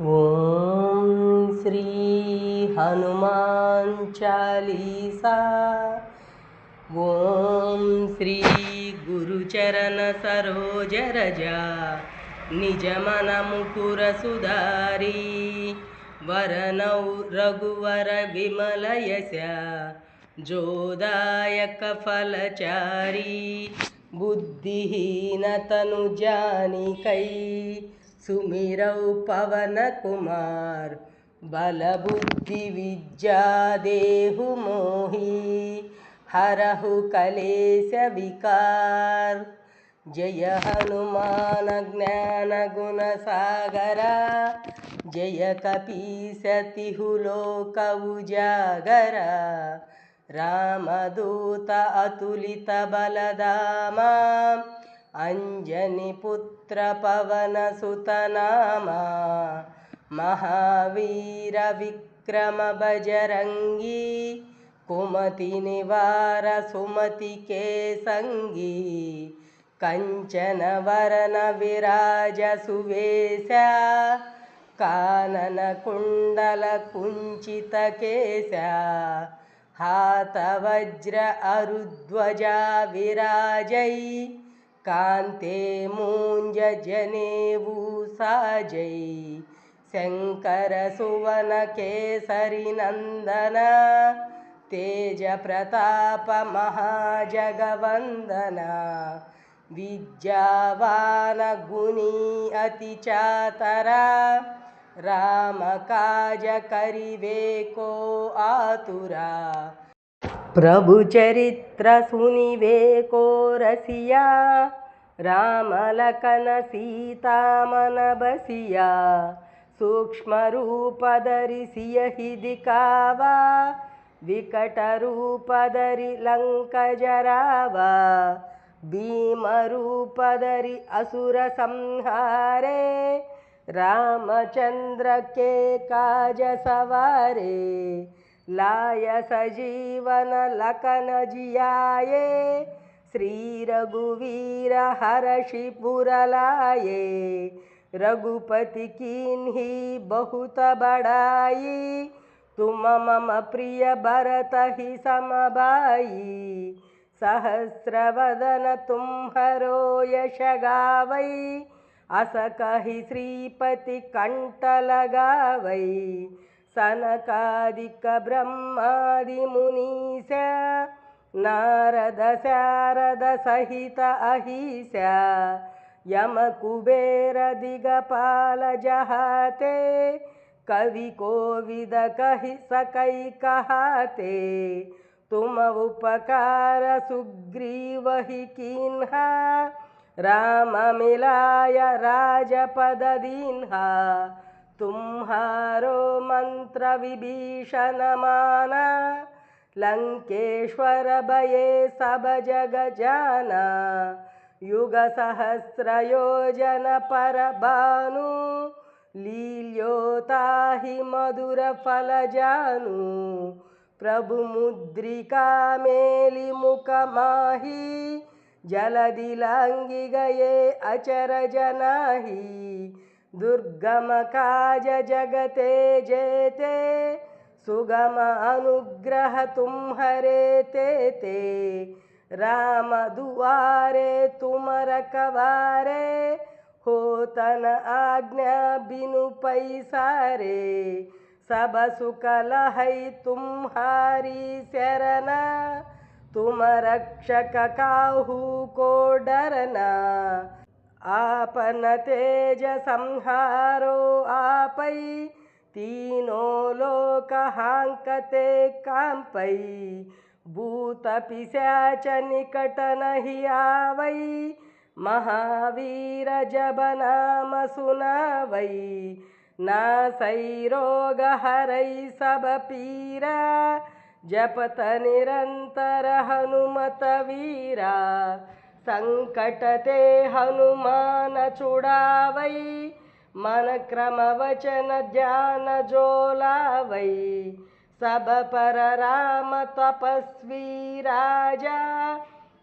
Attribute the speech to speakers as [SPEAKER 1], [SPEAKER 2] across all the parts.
[SPEAKER 1] ॐ श्री हनुमान चालीसा। ॐ श्री गुरुचरण सरोज रजा। निज मन मुकुर सुधारी। वरनौ रघुवर विमल यशा। जोदायक సుమిరౌ పవన కుమార్ బలబుద్ధి విద్యా దేహు మోహి హరహు కలేశ వికార్ జయ హనుమాన జ్ఞాన గుణ సాగర జయ కపీసతిహులోక ఉజాగర రామదూత అతులిత బలదామా कपीसतिहु लोक उजागरा रामदूत अतुलित बलदामा अञ्जनिपुत्र पवनसुतनामा महावीरविक्रम बजरङ्गी कुमतिनिवार सुमतिके सङ्गी कञ्चनवरनविराज सुवेशा काननकुण्डलकुञ्चितकेशा हातवज्र अरुध्वजा विराजै कान्ते साजै शङ्करसुवनकेसरिनन्दन तेजप्रतापमहाजगवन्दना विद्यावानगुणी अतिचातरा रामकाजकरिवेको आतुरा। प्रभुचरित्र सुनिवेको रसिया रामलकन सीतामन बसिया सूक्ष्मरूपधरिसियहि दिकावा विकटरूपधरि लङ्कजरावा भीमरूपधरि असुरसंहारे रामचन्द्र के काज सवारे लाय सजीवन लखन जियाये श्री रघुवीर हर्षिपुर लाये रघुपति कीन्ही बहुत बड़ाई तुम मम प्रिय भरत ही समबाई सहस्रवदन तुम हरो यश गावै अस कहि श्रीपति कंठ लगावै सनकादिक ब्रह्मादि मुनीश नारद शारद सहित अहिषा यम कुबेर दिगपाल जहाते कवि कोविद कहि सकै कहाते तुम उपकार सुग्रीव ही किन्हा राम मिलाय राजपद दीन्हा तुम्हारो मंत्र लंकेश्वर भये सब जग जाना युग सहस्र योजन पर भानु लील्योता ही मधुर फल जानु प्रभु मुद्रिका मेली मुख माही जलदि लांगी गए अचर जनाही दुर्गम काज जगते जेते सुगम अनुग्रह तुम्हरे ते ते राम दुआरे तुम रखवारे हो तन आज्ञा बिनु पैसारे सब सुख लहै तुम्हारी शरणा तुम रक्षक काहू को डरना आपन तेज संहारो आपै तीनों लोक हांकते कांपै भूत पिशाच निकट नहीं आवै महावीर जब नाम सुनावै नासै रोग हरै सब पीरा जपत निरंतर हनुमत वीरा संकट ते हनुमान छुड़ावै मन क्रम वचन ध्यान जो लावै तपस्वी राजा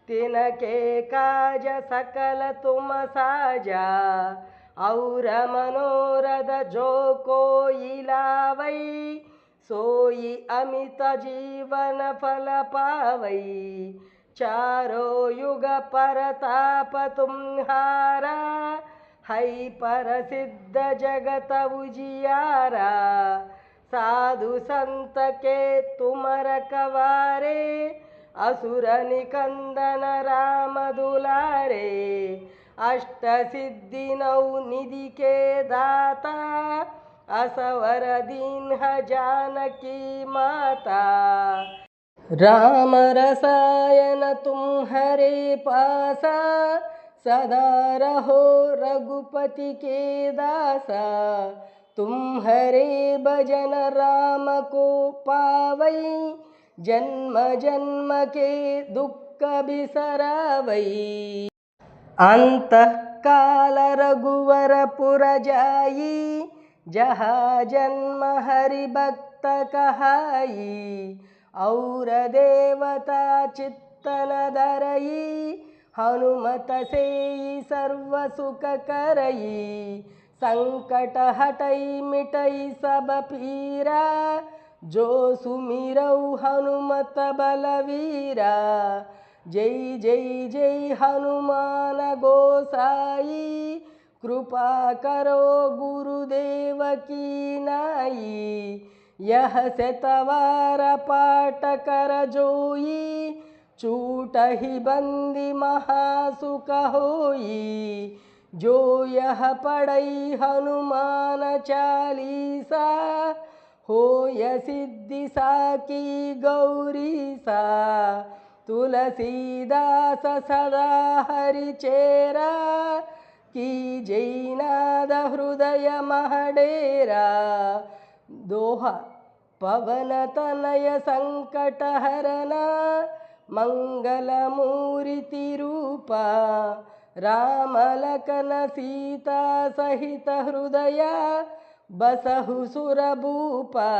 [SPEAKER 1] तिनके काज सकल तुम साजा और मनोरथ जो कोयिला वै सोई अमित जीवन फल पावै चारो युग परताप तुम्हारा ಹೈ ಪರಸಿದ್ಧ ಜಗತ ಉಜಿಯಾರ. ಸಾಧು ಸಂತಕೆ ತುಮರ ಕವಾರೆ. ಅಸುರ ನಿಕಂದನ ರಾಮ ದುಲಾರೆ. ಅಷ್ಟ ಸಿದ್ಧಿ ನೌ ನಿಧಿ ಕೇ ದಾತ. ಅಸವರ ದೀನ್ ಜಾನಕಿ ಮಾತಾ. ರಾಮ ರಸಾಯನ ತುಂ ಹರೇ ಪಾಸ. सदा रहो रघुपति के दासा तुम्हारे भजन राम को पावई जन्म जन्म के दुख बिसरावई अंत काल रघुवर पुर जाई जहाँ जन्म हरि भक्त कहाई और देवता चित्तन धरई हनुमत से सर्व सुख करई संकट हटई मिटई सब पीरा। जो सुमिरऊ हनुमत बलवीरा। जय जय जय हनुमान गोसाई कृपा करो गुरुदेव की नाई। यह सेतवार पाठ कर जोई चूट ही बंदी महासुख होई जो यह पढ़ई हनुमान चालीसा हो य सिद्धि साकी गौरी सा तुलसीदास सदा हरिचेरा की जैनाद हृदय महडेरा। दोहा पवन तनय मंगलमूर्ति रूपा राम लखन सीता सहित हृदय बसहु सुरभूपा